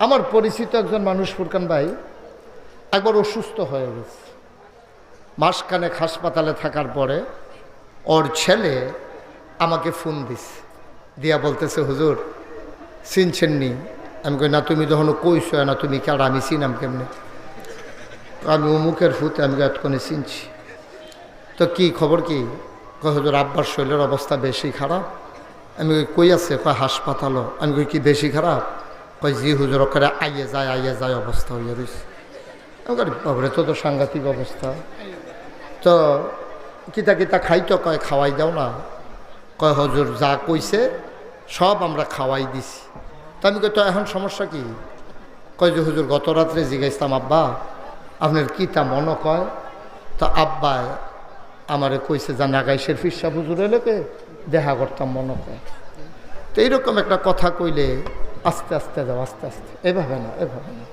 আমার পরিচিত একজন মানুষ, ফুরকান ভাই, একবার অসুস্থ হয়ে গেছে। মাসখানেক হাসপাতালে থাকার পরে ওর ছেলে আমাকে ফোন দিস দিয়া বলতেছে, হুজুর, চিনছেন নি? আমি কই, না, তুমি যখন কইস না, তুমি কার আমি চিনাম কেমনে? আমি অমুকের ফুতে আমি এতক্ষণে চিনছি। তো কি খবর কি? হুজুর, আব্বার শরীরের অবস্থা বেশি খারাপ। আমি কই আছে? কয়, হাসপাতালও। আমি কই, কি বেশি খারাপ? কয়, জি হুজুর, ওখানে আইয়ে যায় আইয়ে যায় অবস্থা হইয়া রয়েছে বাবরে তো তো সাংঘাতিক অবস্থা। তো কিতা কিতা খাই তো কয়, খাওয়াই দাও না। কয়, হজুর, যা কইছে, সব আমরা খাওয়াই দিছি। তা আমি কই, তো এখন সমস্যা কি? কয়, যে হুজুর, গত রাত্রে জিজ্ঞাসতাম, আব্বা, আপনার কি তা মনে কয়? তা আব্বায় আমারে কইছে যা নাগাইশের ফিরসা হুজুর এলেকে দেখা করতাম মনে কয়। তো এইরকম একটা কথা কইলে আস্তে আস্তে যাও, আস্তে আস্তে। এভাবে না এভাবে না,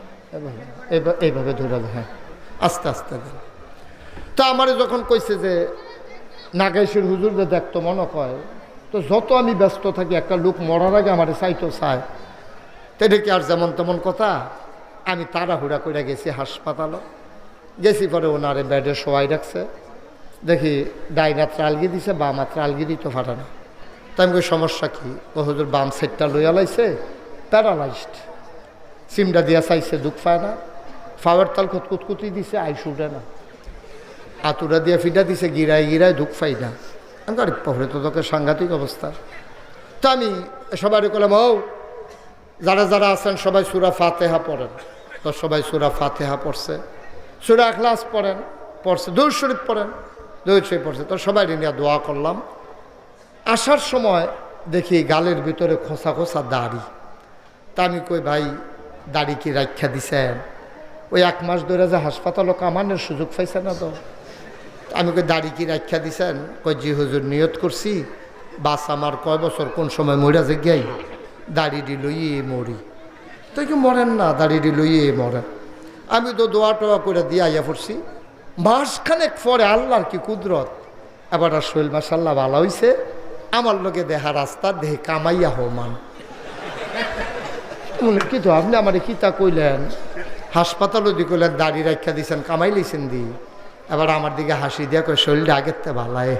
এভাবে এইভাবে ধরে হ্যাঁ। আস্তে আস্তে যাও। তো আমারে যখন কইছে যে নাগাইশের হুজুর যে দেখতো মনে কয়, তো যত আমি ব্যস্ত থাকি, একটা লোক মরার আগে আমার চাইতো চায়। তো এটা কি আর যেমন তেমন কথা? আমি তাড়াহুড়া করে গেছি হাসপাতালে। গেছি পরে ওনারে বেডে শোয়াই রাখছে। দেখি ডাইনা ত্রালগি দিছে, বাম ত্রালগি দিতে পারে না তাই আমি সমস্যা কি? ও হুজুর বাম সেটটা লইয়া লাইছে। প্যারালাইজড। সিমটা দিয়া চাইছে দুঃখ পায় না। ফাওয়ার তাল কুতকুতকুতি দিছে আইস উঠে না। আতুরা দিয়া ফিটা দিছে, গিরায় গিরায় দুঃখ পাই না। আমি আরে পরে তো তোকে সাংঘাতিক অবস্থা। তো আমি সবারই করলাম ও, যারা যারা আছেন সবাই সুরা ফাতেহা পড়েন। তো সবাই সুরা ফাতেহা পড়ছে। সুরা ক্লাস পড়েন, পড়ছে দৌড় শরীফ পড়েন দৌড় শরীফ পড়ছে। তো সবাই নিয়ে দোয়া করলাম। আসার সময় দেখি গালের ভিতরে খোসা খোসা দাড়ি। তা আমি কই, ভাই, দাড়ি কি রাখা দিছেন? ওই এক মাস ধরে যে হাসপাতালও কামানোর সুযোগ পাইছে না তো? আমি কই, দাড়ি কি রাখা দিছেন? কই, জি হুজুর, নিয়ত করছি। বাস আমার কয় বছর, কোন সময় মরা যে গিয়াই দাড়িটি লইয়ে মরি। তো কি মরেন না দাড়িটি লইয়ে মরেন। আমি তো দোয়া টোয়া করে দিয়ে আইয়া পড়ছি। মাসখানেক পরে আল্লাহর কি কুদরত? এবার আর শৈল মাসাল্লাহ ভালো হইছে। আমার লোকে দেহা রাস্তা দেহে কামাইয়া হমান বলে কি তো আপনি আমার কিতা কইলেন? হাসপাতালও দি কইলেন, দাড়ি রাখা দিছেন, কামাই লিছেন দি। এবার আমার দিকে হাসি দিয়া কয়, শরীরটা আগের তে ভালায়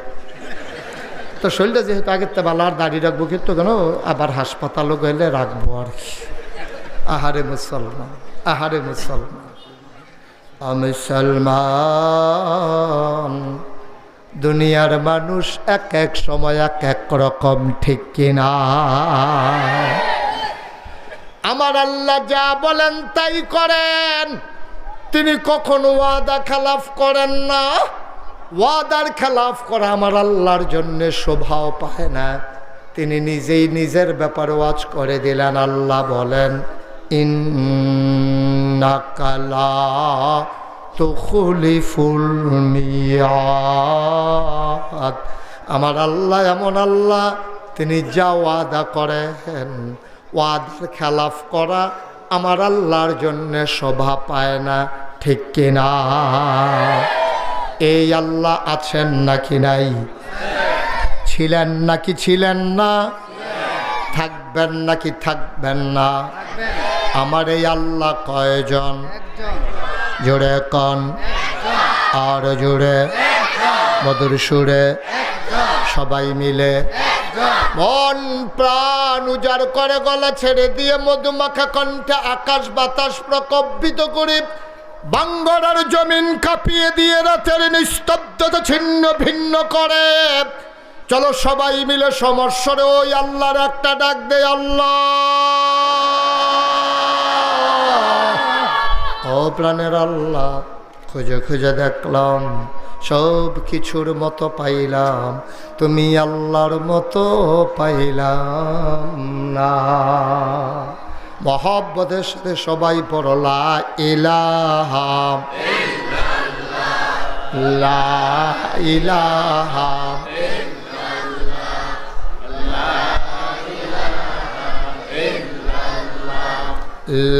তো শরীরটা যেহেতু আগের তে ভালো, আর দাড়ি রাখব কিন্তু কেন? আবার হাসপাতালও গেলে রাখব আর কি। আহারে মুসলমান আহারে মুসলমান। মুসলমান, দুনিয়ার মানুষ এক এক সময় এক এক রকম, ঠিক কিনা? আমার আল্লাহ যা বলেন তাই করেন। তিনি কখনো ওয়াদা খেলাফ করেন না। ওয়াদার খেলাফ করা আমার আল্লাহর জন্য শোভাও পায় না। তিনি নিজেই নিজের ব্যাপারে ওয়াজ করে দিলেন, আল্লাহ বলেন আমার আল্লাহ এমন আল্লাহ, তিনি যা ওয়াদা করেন ওয়াদার খেলাফ করা আমার আল্লাহর জন্য শোভা পায় না, ঠিক কিনা এই আল্লাহ আছেন নাকি নাই? ছিলেন নাকি ছিলেন না? থাকবেন নাকি থাকবেন না? আমার এই আল্লাহ কয়জন? জোরে কন। আর জোরে? মধুর সুরে? সবাই মিলে? মন প্রাণ উজাড় করে গলা ছেড়ে দিয়ে মধুমাখা কণ্ঠে আকাশ বাতাস প্রকম্পিত করে বাঙ্গরার জমিন কাঁপিয়ে দিয়ে রাতের নিস্তব্ধতা ছিন্ন ভিন্ন করে। চলো সবাই মিলে সমস্যরে ওই আল্লাহর একটা ডাক দে আল্লাহ। ও প্রাণের আল্লাহ, খুঁজে খুঁজে দেখলাম সব কিছুর মতো পাইলাম, তুমি আল্লাহর মতো পাইলাম না। মহব্বতের সাথে সবাই পড়লা ইলাহা, লা ইলাহা।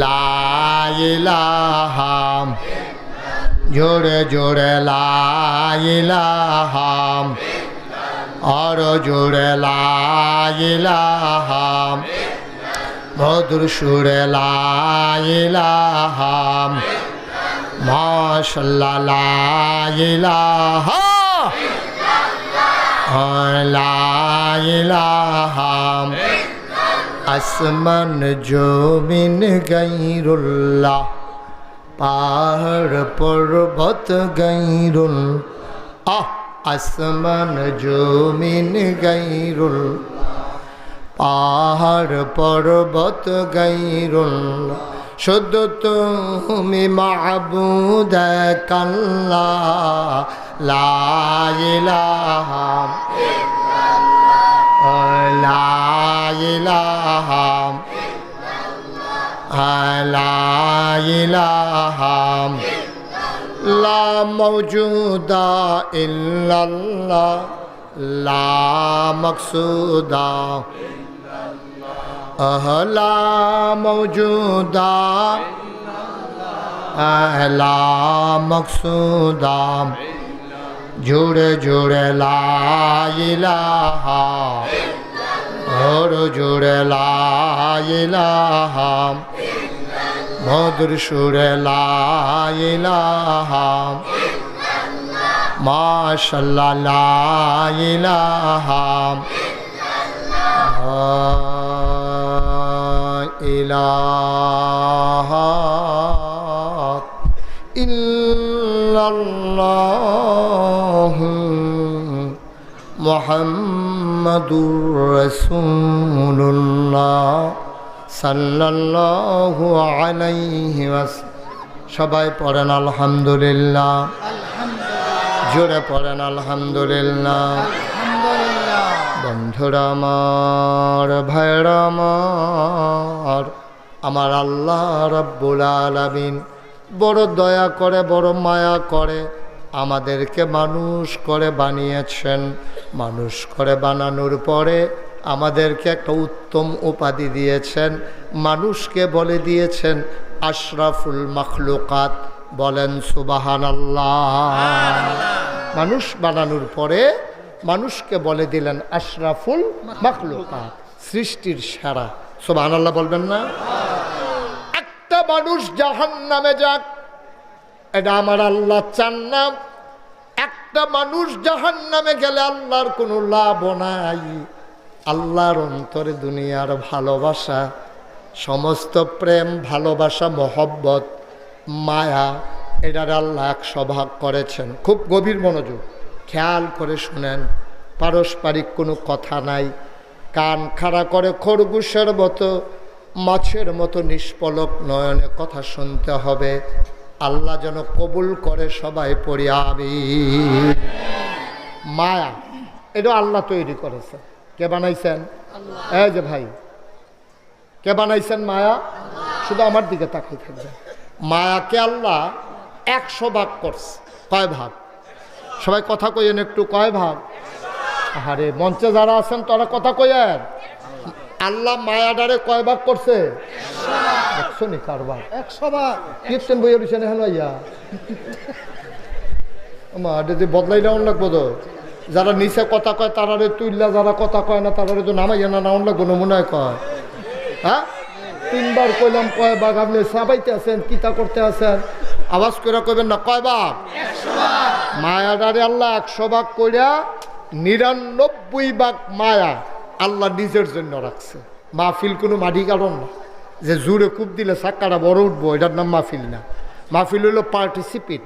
লা ইলাহা। জোরে জোরে লাইলাহাম আর জোরে লাইলাহাম মধুর সুরে লাইলাহাম মাশাল্লাহ লাইলাহা লাইলাহাম আসমান জমিন গাইরুল্লাহ। পাহাড় পর্বত গাইরুল আহ আসমান জমিন গাইরুল পাহাড় পর্বত গাইরুল শুদ্ধ তুমি মাহবুদ কাল্লা لا إله لا موجود إلا الله لا مقصود لا موجود لا مقصود جڑے جڑے لا الہ ہر جڑے لا الہ মধুর সুরে লা ইলাহা মাশাল্লাহ লা ইলাহা ইল্লাল্লাহ মুহাম্মাদুর সাল্লাল্লাহু আলাইহি সবাই পড়েন আলহামদুলিল্লাহ। জোরে পড়েন আলহামদুলিল্লাহ। বন্ধুরা আমার ভাইরা আমার আমার আল্লাহ রব্বুল আলামিন বড় দয়া করে বড় মায়া করে আমাদেরকে মানুষ করে বানিয়েছেন। মানুষ করে বানানোর পরে আমাদেরকে একটা উত্তম উপাধি দিয়েছেন। মানুষকে বলে দিয়েছেন, আশরাফুল মখলুকাত বলেন সুবাহান মানুষ বানানোর পরে মানুষকে বলে দিলেন, আশরাফুল মখলুকাত সৃষ্টির সেরা। সুবাহান আল্লাহ বলবেন না? একটা মানুষ জাহান নামে যাক, এটা আমার আল্লাহ চান না। একটা মানুষ জাহান নামে গেলে আল্লাহর কোনো লাভ নাই। আল্লাহর অন্তরে দুনিয়ার ভালোবাসা, সমস্ত প্রেম, ভালোবাসা, মহব্বত, মায়া, এটার আল্লাহ ভাগ করেছেন। খুব গভীর মনোযোগ। খেয়াল করে শুনেন, পারস্পরিক কোনো কথা নাই, কান খাড়া করে খরগোশের মতো, মাছের মতো নিষ্পলক নয়নে কথা শুনতে হবে। আল্লাহ যেন কবুল করে সবাই পড়ি আমি মায়া, এটা আল্লাহ তৈরি করেছে কে বানাইছেন? এই যে ভাই। কে বানাইছেন মায়া? শুধু আমার দিকে তাকিয়ে থাকবে। মায়াকে আল্লাহ একশো ভাগ করছে। কয় ভাগ? সবাই কথা কইয়েন একটু কয় ভাগ? আরে মঞ্চে যারা আছেন তারা কথা কইয়েন। আল্লাহ মায়াডারে কয় ভাগ করছে? একশো নি কারবার একশো বার কীর্তন বইয়ের পিছনে হেন ইয়া বদলাই নেওয়ান লাগবো তো যারা নিচে কথা কয় তারারে তুইল্লা যারা কথা কয় না তারারে তো নামাইয়া না নাওন লাগবো নমুনায় কয়। হ্যাঁ? তিনবার কইলাম কয় বাঘ আপনি সাবাইতে আছেন কিতা করতে আছেন? আওয়াজ করে কইবেন না কয় বাঘ মায়াডারে আল্লাহ একশো ভাগ কইরা নিরানব্বই ভাগ মায়া আল্লাহ নিজের জন্য রাখছে। মাহফিল কোনো মাটি কারণ না। যে জুড়ে কূপ দিলে চাক্কাটা বড় উঠবো এটার নাম মাহফিল না। মাহফিল হলো পার্টিসিপেট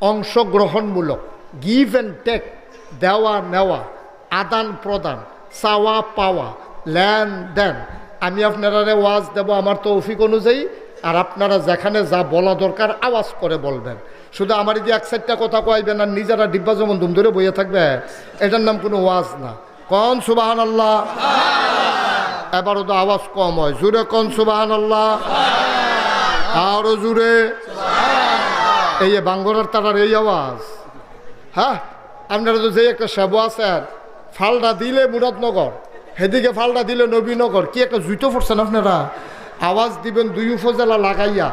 অংশগ্রহণমূলক গিভ অ্যান্ড টেক দেওয়া নেওয়া, আদান প্রদান, চাওয়া পাওয়া লেন দেন আমি আপনারা ওয়াজ দেব আমার তো অফিক অনুযায়ী, আর আপনারা যেখানে যা বলা দরকার আওয়াজ করে বলবেন। শুধু আমার যে এক সাইডটা কথা কইবেন আর নিজেরা ডিব্বা যেমন ধুম ধরে বইয়ে থাকবে, এটার নাম কোনো ওয়াজ না। কন সুবাহান আল্লাহ এবারও তো আওয়াজ কম হয়। জুড়ে কন সুবাহান আল্লাহ আরও জুড়ে। এই যে বাঙ্গরার তারার এই আওয়াজ। হ্যাঁ? আপনারা তো যে একটা সেবো আছেন ফালটা দিলে মুরাদনগর, হেদিকে ফালটা দিলে নবীনগর, কি একটা জুতো পড়ছেন আপনারা? আওয়াজ দিবেন দুই উপজেলা লাগাইয়া,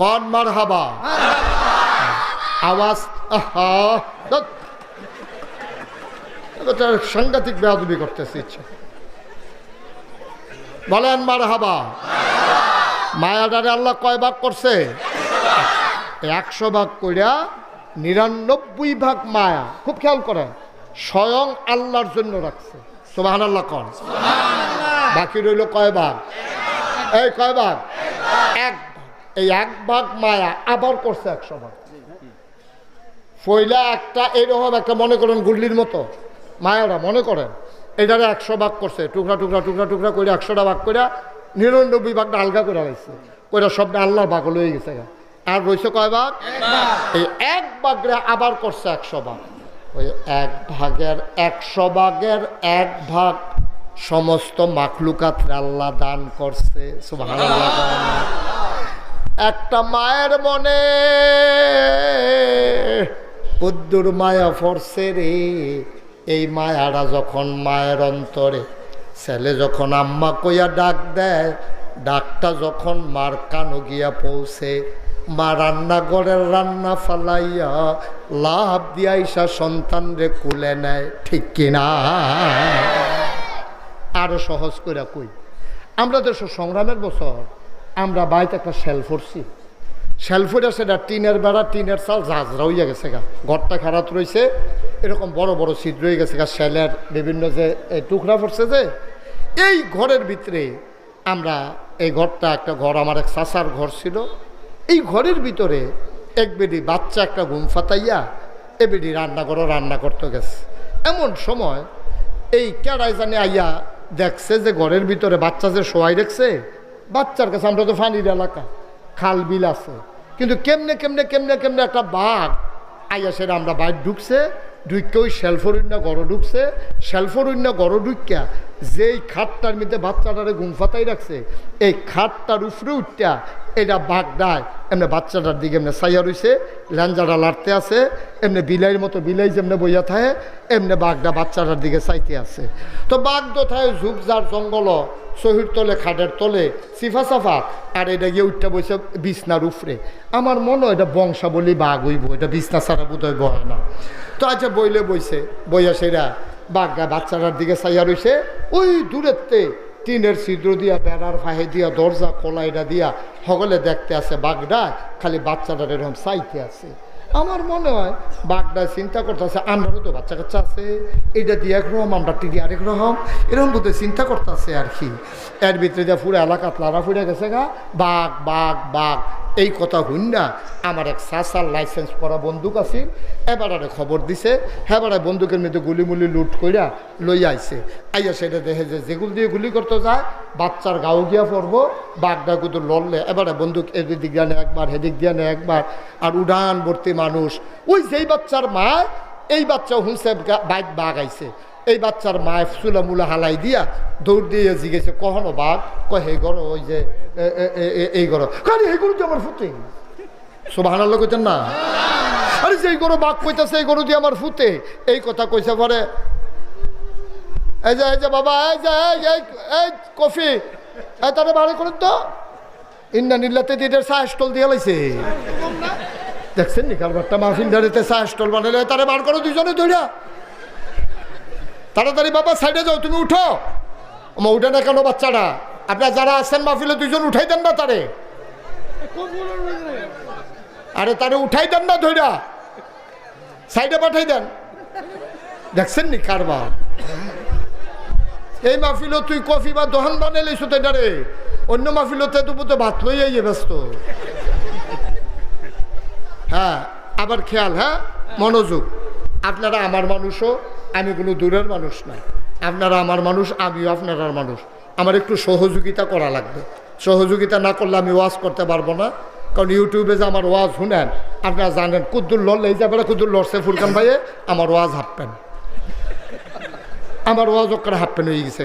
কন মার হাবা আওয়াজ সাংঘাতিক বেয়াদবি করতেছে, ইচ্ছা। বলেন মার হাবা মায়াডারে আল্লাহ কয় ভাগ করছে? একশো ভাগ কইরা নিরানব্বই ভাগ মায়া খুব খেয়াল করেন স্বয়ং আল্লাহর জন্য রাখছে। সোবাহান আল্লাহ কন বাকি রইল কয় ভাগ? এই কয় ভাগ? এক ভাগ। এই এক ভাগ মায়া আবার করছে একশো ভাগ। ফইলা একটা এরকম একটা মনে করেন গুল্লির মতো। মায়ারা মনে করেন এটারে একশো ভাগ করছে। টুকরা টুকরা টুকরা টুকরা করে একশোটা ভাগ করে নিরানব্বই ভাগটা আলগা করে রাখছে। ওইটা সবটা আল্লাহর ভাগ হয়ে গেছে গা। আর রয়েছে কয় ভাগ এই এক ভাগরে আবার করছে একশো ভাগ। ওই এক ভাগের একশো ভাগের এক ভাগ সমস্ত মাখলুকাত আল্লাহ দান করছে? একটা মায়ের মনে কদ্দুর মায়া ফরছে রে। এই মায়াটা যখন মায়ের অন্তরে ছেলে যখন আম্মা কইয়া ডাক দেয় ডাকটা যখন মার কানো গিয়া পৌঁছে মা রান্নাঘরের রান্না ফালাইয়া লাভ দিয়া ইসা সন্তান রে কুলে নেয়, ঠিক কিনা? আরও সহজ করে কই। আমরা দেশ সংগ্রামের বছর, আমরা বাড়িতে একটা শেল ফরছি শেল ফুটে সেটা টিনের বেড়া, টিনের চাল ঝাঁঝরা হইয়া গেছে গা। ঘরটা খারাপ রয়েছে এরকম বড় বড় ছিদ্র হয়ে গেছে গা, শেলের বিভিন্ন যে টুকরা পড়ছে যে, এই ঘরের ভিতরে আমরা, এই ঘরটা একটা ঘর, আমার এক চাচার ঘর ছিল। এই ঘরের ভিতরে এক বেডি বাচ্চা, একটা ঘুম ফাতাইয়া এ বেডি রান্না করো, রান্না করতে গেছে। এমন সময় এই কেড়াই জানে আইয়া দেখছে যে ঘরের ভিতরে বাচ্চা যে শোয়াই দেখছে বাচ্চার কাছে আমরা তো ফানির এলাকা, খাল বিল আছে। কিন্তু কেমনে কেমনে কেমনে কেমনে একটা বাঘ আইয়া সেটা আমরা বাইর ঢুকছে ঢুকে ওই শেলফরুন্য গড় ঢুকছে শেলফরুন্য গড় ঢুকিয়া যেই খাটটার মধ্যে বাচ্চাটারে ঘুম ফাতাই রাখছে, এই খাটটার উপরে উঠটা, এটা বাঘ ডায় এমনি বাচ্চাটার দিকে এমনি সাইয়া রইছে, ল্যাঞ্জাটা লাড়তে আছে, এমনি বিলাইয়ের মতো বিলাই যেমনি বইয়া থাকে, এমনি বাঘটা বাচ্চাটার দিকে চাইতে আছে। তো বাঘ তো থাকে ঝুপঝাড় জঙ্গল শহীদ তলে, খাটের তলে, সিফা সাফা, আর এটা গিয়ে উঠতে বসে বিছনার উফরে আমার মনে হয় এটা বংশাবলী বাঘ হইব, এটা বিছনা ছাড়া বোধহয় বয় না। তো আচ্ছা বইলে বইছে, বইয়া সেরা। বাঘা বাচ্চাটার দিকে চাইয়া রইছে। ওই দূরেতে টিনের ছিদ্র দিয়া, বেড়ার ফাহে দিয়া, দরজা কলাইটা দিয়া সকলে দেখতে আছে বাঘটা খালি বাচ্চাটার এরকম চাইতে আছে। আমার মনে হয় বাঘটা চিন্তা করতেছে আমারও তো বাচ্চা কাচ্চা আছে, এটা দিয়ে এক একরকম আমরা টিডি আরেক রকম। এরকম বোধ চিন্তা করতেছে আর কি। এর ভিতরে দিয়ে পুরো এলাকাত লারা ফুড়ে গেছে গা, বাঘ বাঘ বাঘ। এই কথা না। আমার এক সাসার লাইসেন্স করা বন্দুক আছিল এবারে খবর দিছে হেবারে বন্দুকের মধ্যে গুলি মুলি লুট কইরা লই আইছে। আইয়া সেটা দেখে যে যেগুলো দিয়ে গুলি করতে যায়, বাচ্চার গাও গিয়া পড়ব বাঘটা কিন্তু লড়লে এবারে বন্দুক এদিক দিয়ে নেয় একবার হেদিক দিয়ে নেয় একবার, আর উড়ান ভর্তি মানুষ। ওই যেই বাচ্চার মা এই বাচ্চা হুঁসে বাইক বাঘ আইছে। এই বাচ্চার মায় চুলা মুলা হালাই দিয়া দৌড় দিয়ে জিগেছে কখনো বাঘ কয়, হে গর, ওই যে এই গর। কারি এই গরু তো আমার ফুটে সোভান আল্লাহ কইতেন না। আরে যে গরু বাঘ কইতেছে এই গরু দিয়ে আমার ফুটে এই কথা কইছে পরে, এই যে এই যে বাবা, এই যে, এই এই কফি, এই তারে বাড়ি করুন তো। ইন্না নিল্লাতে দিয়ে চা স্টল দিয়ে লাইছে। দেখছেন নি কারবারটা? মাহফিল দাঁড়িতে চা স্টল বানালে তারে বার করো দুজনে ধরিয়া তাড়াতাড়ি বাবা সাইডে যাও, তুমি উঠো। আমা উঠে না কেন বাচ্চাটা? আপনার যারা আছেন মাহফিলে দুজন উঠাই দেন না তারে। আরে, তারে উঠাই দেন না ধইরা। সাইডে পাঠাই দেন। দেখছেন নি কারবার? এই মাহফিল তুই কফি বা দোহান বানাইলে সুতে ডারে অন্য মাহফিলতে তবু তো ভাত লই আইয়ে ব্যস্ত। হ্যাঁ আবার খেয়াল হ্যাঁ? মনোযোগ। আপনারা আমার মানুষও আমি কোনো দূরের মানুষ নাই। আপনারা আমার মানুষ, আমিও আপনার মানুষ। আমার একটু সহযোগিতা করা লাগবে। সহযোগিতা না করলে আমি ওয়াজ করতে পারব না। কারণ ইউটিউবে যে আমার ওয়াজ শুনেন, আপনারা জানেন, কুদ্দুর লড়লে এই যাবে কুদ্দুর লড়ছে ফুরকান ভাইয়ে আমার ওয়াজ হাঁপেন আমার ওয়াজ ওখানে হাঁপেন হয়ে গেছে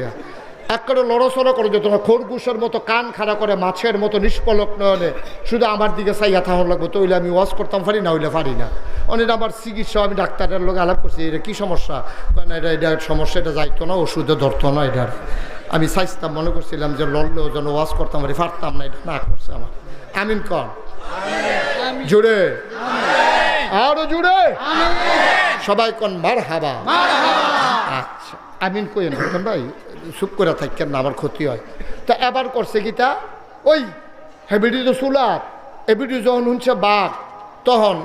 একেবারে লড়সড়ো করে যেত না খরগোশের মতো কান খাড়া করে মাছের মতো নিষ্পলক নয়নে শুধু আমার দিকে চাইয়া থাকুন লাগবে তো হইলে আমি ওয়াশ করতাম পারি না হইলে পারি না। অনেক আমার চিকিৎসা আমি ডাক্তারের লোক আলাপ করছি এটা কী সমস্যা? কারণ এটা এটা সমস্যা এটা যাইতো না ওষুধে ধরতো না এটার আমি চাইতাম মনে করছিলাম যে লড়লেও যেন ওয়াশ করতাম পারি পারতাম না এটা না করছে আমার। আমিন কন। জুড়ে। আরও জুড়ে। সবাই কন মার হাবা আচ্ছা আমিন কই না ভাই? চুপ করে থাকেন না, আমার ক্ষতি হয়। তা এবার করছে কি তা? ওই হেবিডি তো চুলাত এবিডি যখন শুনছে বাঘ, তখন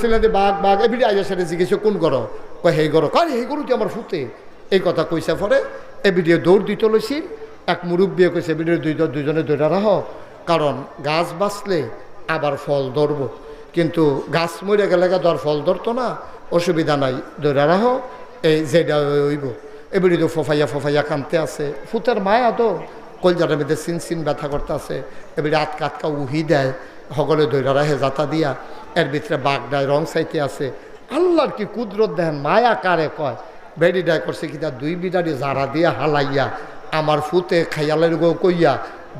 ছিলেন যে বাঘ বাঘ এবিডি আইয়া সেটা জিজ্ঞেস, কোন গর? কয় সেই গর। কারে সেই গরু আমার ফুতে। এই কথা কইসা পরে এবিডিও দৌড় দিতে লইছিল এক মুরব্বীয়ে কইছে এবিডিও দুই দুজনে দৌড়া রাহ, কারণ গাছ বাঁচলে আবার ফল ধরব। কিন্তু গাছ মরে গেলে দর ফল ধরতো না, অসুবিধা নাই, দৌড়া রাহ, এই যেটা হইব। এবারে তো ফোফাইয়া ফোফাইয়া কানতে আছে। ফুতের মায়া তো কলজাটার মধ্যে সিন সিন ব্যথা করতে আছে। এবারে আটকা আটকা উহি দেয় সকলে দৈরা রাহে যাতা দিয়া। এর ভিতরে বাঘ দেয় রং সাইতে আছে। আল্লাহর কি কুদরত দেখেন মায়া কারে কয়? বেডি ডায় করছে কি তার দুই বিদারি জারা দিয়া হালাইয়া আমার ফুতে খাইয়ালের গো কইয়া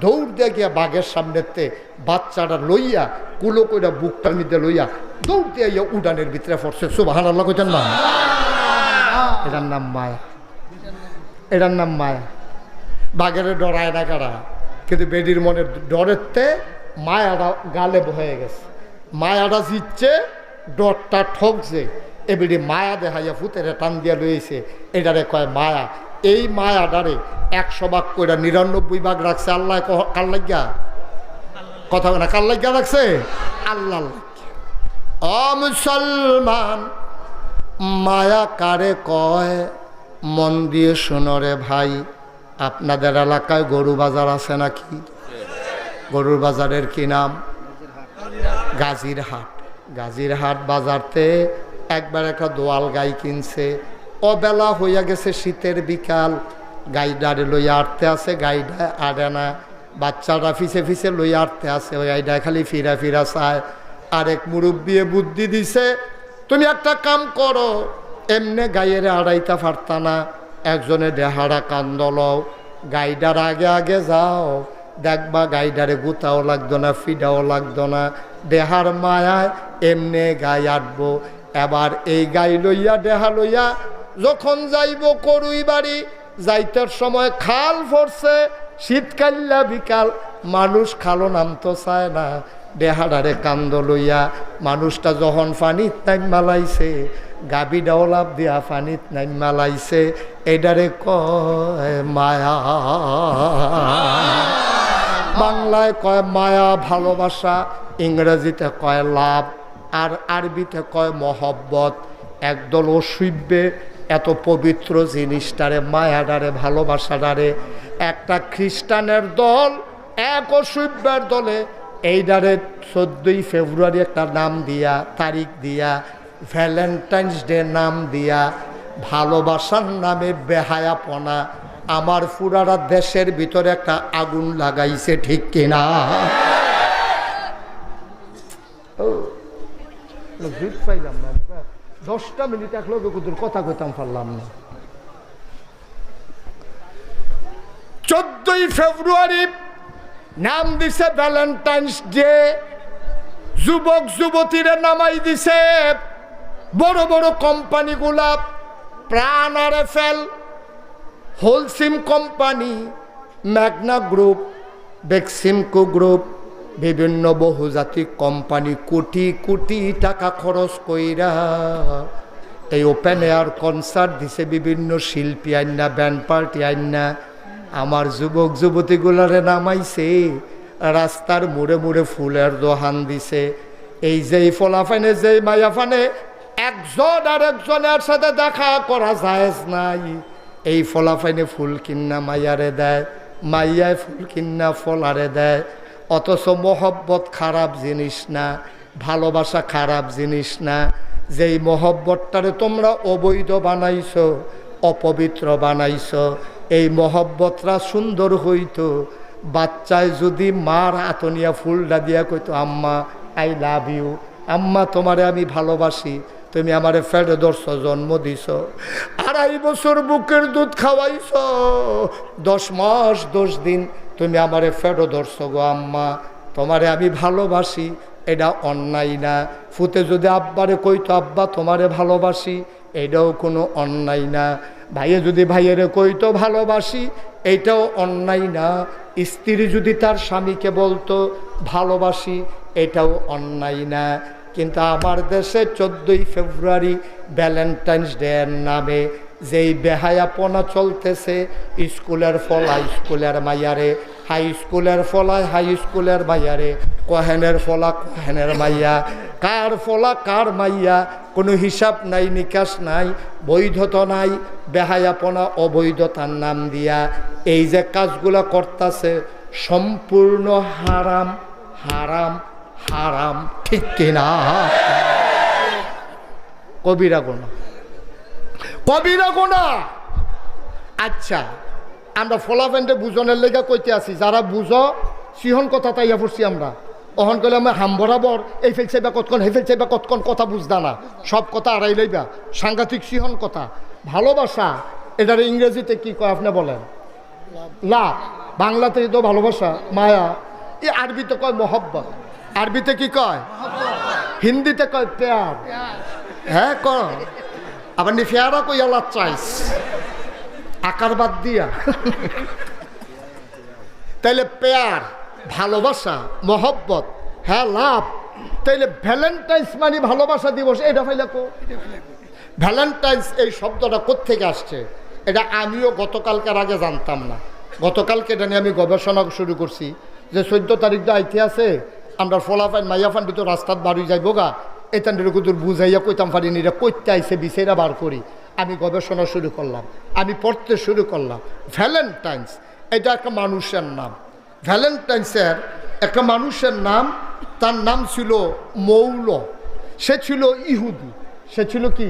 দৌড় দিয়ে গিয়া বাঘের সামনেতে বাচ্চাটা লইয়া কুলো কইরা বুকটার মধ্যে লইয়া দৌড় দিয়ে ইয়া উডানের ভিতরে পড়ছে। সুবাহান আল্লাহ কইতেন না? এটার নাম মায়া। এটার নাম মায়া। বাঘের ডরায় না কারা? কিন্তু বেডির মনের ডরেরতে মায়াটা গালে হয়ে গেছে। মায়াটা জিতছে, ডরটা ঠকছে। এবিডি মায়া দেখাইয়া ফুতেরে টান দিয়া লইছে। এটারে কয় মায়া। এই মায়াটারে একশো ভাগ কইরা নিরানব্বই ভাগ রাখছে আল্লাহ কার লাগিয়া? কথা না, কার লাগিয়া রাখছে? আল্লাহ। অ মুসলমান, মায়া কারে কয়? মন দিয়ে শুনরে ভাই, আপনাদের এলাকায় গরু বাজার আছে নাকি? গরুর বাজারের কি নাম? গাজীর হাট। গাজীর হাট বাজারতে একবার একটা দোয়াল গাই কিনছে। অবেলা হইয়া গেছে শীতের বিকাল। গাই গাইডারে লইয়া আটতে আছে, গাইডা আড়ে না। বাচ্চারা ফিসে ফিসে লইয়া আটতে আছে, ওই গাইডা খালি ফিরা ফিরা চায়। আরেক মুরব্বিয়ে বুদ্ধি দিছে, তুমি একটা কাম করো এমনে গাইয়ের আড়াইতা পারতা না। একজনে দেহারা কান্দল গাইডার আগে আগে যাও। দেখবা গাইডারে গুতাও লাগতো না, ফিডাও লাগতো না। দেহার মায়ায় এমনে গাই আটবো। এবার এই গাই লইয়া, দেহা লইয়া যখন যাইব করুই বাড়ি, যাইতার সময় খাল ফরছে শীতকাল্লা বিকাল, মানুষ খালো নামতো চায় না। দেহাডারে কান্দ লইয়া, মানুষটা যখন পানিত নাইম মালাইছে গাবি ডাওলাপ দিয়া পানিত নাইম মালাইছে এডারে কয় মায়া। বাংলায় কয় মায়া, ভালোবাসা, ইংরেজিতে কয় লাভ, আর আরবিতে কয় মহব্বত। একদল অসুভ্যে এত পবিত্র জিনিসটারে, মায়াডারে, ভালোবাসাডারে। একটা খ্রিস্টানের দল, এক অসুভ্যের দলে, এইডারে চোদ্দই ফেব্রুয়ারি একটা নাম দিয়া, তারিখ দিয়া ভ্যালেন্টাইন্স ডে নাম দিয়া ভালোবাসার নামে বেহায়াপনা। আমার পুরারা দেশের ভিতরে একটা আগুন লাগাইছে, ঠিক কিনা? পাইলাম না দশটা মিনিট এক লোক কথা কইতাম পারলাম না। চোদ্দই ফেব্রুয়ারি নাম দিছে ভ্যালেন্টাইন্স ডে যুবক যুবতীরা নামাই দিছে। বড় বড় কোম্পানিগুলা প্রাণ আর fail Holcim company Magna group Beximco group বিভিন্ন বহুজাতিক কোম্পানি কোটি কোটি টাকা খরচ কইরা এই ওপেন এয়ার কনসার্ট দিছে বিভিন্ন শিল্পী আইনা ব্যান্ড পার্টি আইনা আমার যুবক যুবতীগুলারে নামাইছে, রাস্তার মুড়ে মুড়ে ফুলের দোহান দিছে। এই যে ফলাফানে যে মায়াফানে একজন আর একজনের সাথে দেখা করা যায় নাই। এই ফলাফাইনে ফুল কিন্না মাইয়ারে দেয়, মাইয়ায় ফুল কিন্না ফলারে দেয়। অথচ মহব্বত খারাপ জিনিস না, ভালোবাসা খারাপ জিনিস না। যেই মহব্বতটারে তোমরা অবৈধ বানাইছ, অপবিত্র বানাইছ, এই মহব্বতরা সুন্দর হইতো। বাচ্চায় যদি মার আতনিয়া ফুলটা দিয়া কইতো, আম্মা আই লাভ ইউ আম্মা, তোমারে আমি ভালোবাসি। তুমি আমারে ফেডে দর্শ জন্ম দিছ। আড়াই বছর বুকের দুধ খাওয়াইছ। দশ মাস, দশ দিন তুমি আমারে ফেডো ধরছ গো আম্মা। তোমারে আমি ভালোবাসি, এটা অন্যায় না। ফুতে যদি আব্বারে কইতো, আব্বা, তোমারে ভালোবাসি এটাও কোনো অন্যায় না। ভাইয়ে যদি ভাইয়েরে কইতো, ভালোবাসি এটাও অন্যায় না। স্ত্রী যদি তার স্বামীকে বলতো, ভালোবাসি এটাও অন্যায় না। কিন্তু আমার দেশে চোদ্দোই ফেব্রুয়ারি ভ্যালেন্টাইন্স ডে এর নামে যেই বেহায়াপনা চলতেছে, স্কুলের ফলা স্কুলের মাইয়ারে, হাই স্কুলের ফলায় হাই স্কুলের মাইয়ারে, কহেনের ফলা কহেনের মাইয়া, কার ফলা কার মাইয়া, কোনো হিসাব নাই, নিকাশ নাই, বৈধতা নাই, বেহায়াপনা অবৈধতার নাম দিয়া এই যে কাজগুলা করতাছে, সম্পূর্ণ হারাম হারাম হারাম, ঠিক কিনা? কবিরা গোনা কবিরা গোনা আচ্ছা আমরা ফলাফেন্টে বুঝনের লেগে কইতে আছি, যারা বুঝো সিহন কথা তাইয়া পড়ছি আমরা। অহন কলে আমি হাম বরাবর, এই ফেলছে বা কতক্ষণ, হে ফেলছে বা কতক্ষণ, কথা বুঝদা না। সব কথা আড়াই লইবা, সাংঘাতিক সিহন কথা। ভালোবাসা, এটার ইংরেজিতে কি কয় আপনি বলেন? লাভ। বাংলাতে তো ভালোবাসা, মায়া। এ আরবিতে কয় মোহব্বত। আরবিতে কি কয়? হিন্দিতে কয় প্যার। হ্যাঁ কর আবার নি ফেয়ারা কই আল্লাহ চাইস। আকার বাদ দিয়া। তাইলে পেয়ার, ভালোবাসা, মহব্বত হ্যাঁ লাভ। তাইলে ভ্যালেন্টাইন্স মানে ভালোবাসা দিবস, এটা ফাইলে কো। ভ্যালেন্টাইন্স এই শব্দটা কোত্থেকে আসছে? এটা আমিও গতকালকার আগে জানতাম না। গতকালকে এটা নিয়ে আমি গবেষণা শুরু করছি। যে চোদ্দ তারিখ দা আইতে আছে আমরা ফলাফাইন মাইয়াফান ভিতর রাস্তাত বাড়ি যাইব গা। এতান কুতুর বুঝাইয়া কইতাম, ফারি নিরা কইতে বিচেরা বার করি। আমি গবেষণা শুরু করলাম, আমি পড়তে শুরু করলাম। ভ্যালেন্টাইন্স, এটা একটা মানুষের নাম। ভ্যালেন্টাইন্সের একটা মানুষের নাম, তার নাম ছিল মৌল। সে ছিল ইহুদি। সে ছিল কি?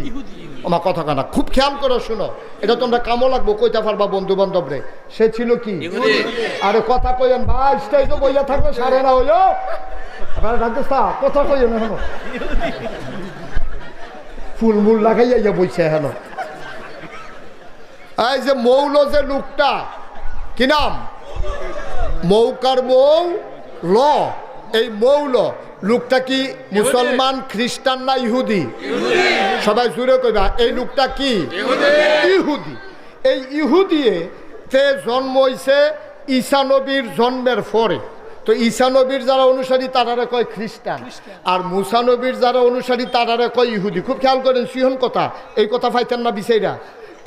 আমার কথা কানা খুব খেয়াল করে শোনো। এটা তোমরা কামো লাগবো কইতে পারবা বন্ধু বান্ধব রে। সে ছিল কি? আরে কথা কইেন ভাই স্টাই তো বইয়া থাকলে সারে না হইল আপনারা ডাকতে কথা কইেন এখন। ফুল মুল লাগাইয়া ইয়া বইছে হেন এই যে মৌল যে লোকটা কি নাম? মৌকার মৌ ল। এই মৌল লোকটা কি মুসলমান খ্রিস্টান না ইহুদি? সবাই জুড়ে কইবা এই লোকটা কি? ইহুদি। এই ইহুদিয়ে তে জন্ম হইছে ঈসা নবীর জন্মের পরে। তো ঈসা নবীর যারা অনুসারী তারারে কয় খ্রিস্টান। আর মুসা নবীর যারা অনুসারী তারারে কয় ইহুদি। খুব খেয়াল করেন সিহন কথা। এই কথা পাইতেন না বিষয়টা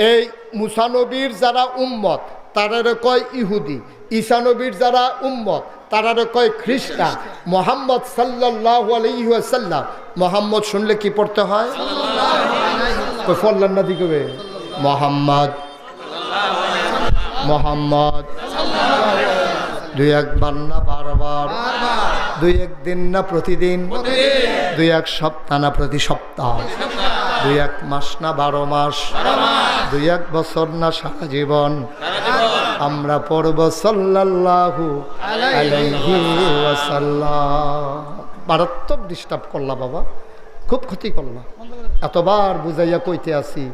এই মুসানবীর যারা উম্মত তারারে কয় ইহুদি। ঈশানবীর যারা উম্মত, তারারে কয় খ্রিস্টান। মোহাম্মদ সাল্লাহ আলহিহাসাল্লাম মোহাম্মদ শুনলে কি পড়তে হয়? কই ফল্লান না দিকে মোহাম্মদ। মোহাম্মদ। দুই একবার না বারবার। দুই একদিন না প্রতিদিন। দুই এক সপ্তাহ না প্রতি সপ্তাহ। দুই এক মাস না বারো মাস। দুই এক বছর না সারা জীবন। আমরা পড়ব আলাইহি মারাত্মক ডিস্টার্ব করলা বাবা, খুব ক্ষতি করলা। এতবার বুঝাইয়া কইতে আসি,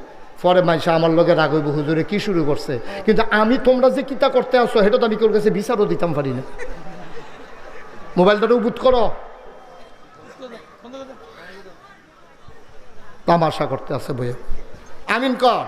পরে মাইসা আমার লগে রাগইব হুজুরে কি শুরু করছে? কিন্তু আমি তোমরা যে কিতা করতে আসো, সেটা তো আমি কেউ কাছে বিচারও দিতাম পারি না। মোবাইলটা বুট করো। তামাশা করতে আছে বইয়া। আমিন কর।